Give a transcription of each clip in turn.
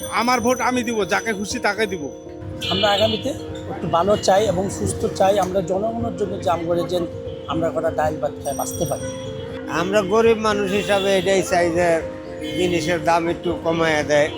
আমার ভোট আমি দিব যাকে খুশি তাকে দিব। আমরা আগামীতে একটু ভালো চাই এবং সুস্থ চাই আমরা জনগণের জন্য যে আমরা যে আমরা কটা ডাইল ভাত খাই বাঁচতে পারি। আমরা গরিব মানুষ হিসাবে এটাই চাই যে জিনিসের দাম একটু কমায় দেয়।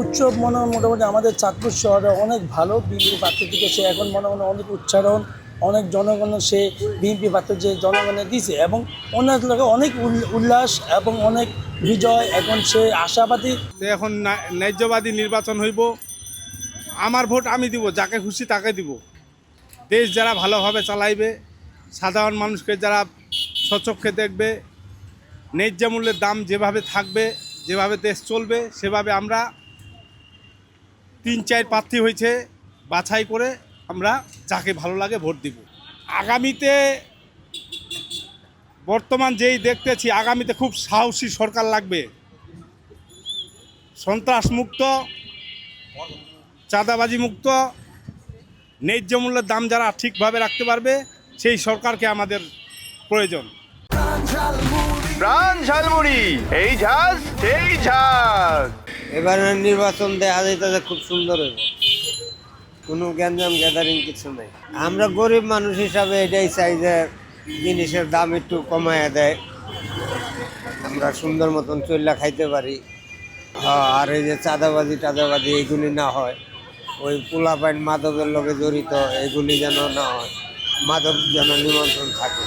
উৎসব মনে হয় মোটামুটি আমাদের চাঁদপুর শহরে অনেক ভালো বিএনপি প্রার্থী থেকে সে এখন মনে মনে অনেক উচ্চারণ অনেক জনগণের সে বিএনপি প্রার্থী যে জনগণে দিছে এবং অনেক লোকের অনেক উল- উল্লাস এবং অনেক বিজয়, এখন সে আশাবাদী। এখন ন্যায্যবাদী নির্বাচন হইব, আমার ভোট আমি দিব, যাকে খুশি তাকে দিব। দেশ যারা ভালোভাবে চালাইবে, সাধারণ মানুষকে যারা সচক্ষে দেখবে, ন্যায্য মূল্যের দাম যেভাবে থাকবে, যেভাবে দেশ চলবে, সেভাবে আমরা তিন চার প্রার্থী হয়েছে বাছাই করে আমরা যাকে ভালো লাগে ভোট দিব। আগামীতে বর্তমান যেই দেখতেছি আগামীতে খুব সাহসী সরকার লাগবে। সন্ত্রাস মুক্ত চাঁদাবাজি মুক্ত ন্যায্য মূল্যের দাম যারা ঠিকভাবে রাখতে পারবে সেই সরকারকে আমাদের প্রয়োজন। প্রাণ ঝালমুড়ি এই ঝাঁজ সেই এবারে নির্বাচন দেখা যাইতেছে খুব সুন্দর হইব। কোনো গ্যাঞ্জাম গ্যাদারিং কিছু নেই। আমরা গরিব মানুষ হিসাবে এটাই চাই যে জিনিসের দাম একটু কমায় দেয়। আমরা সুন্দর মতন চল্লা খাইতে পারি। হ্যাঁ, আর এই যে চাঁদাবাজি টাদাবাজি এইগুলি না হয়। ওই পোলা পাইন মাদকের লোকে জড়িত এগুলি যেন না হয়। মাদক যেন নিমন্ত্রণ থাকে।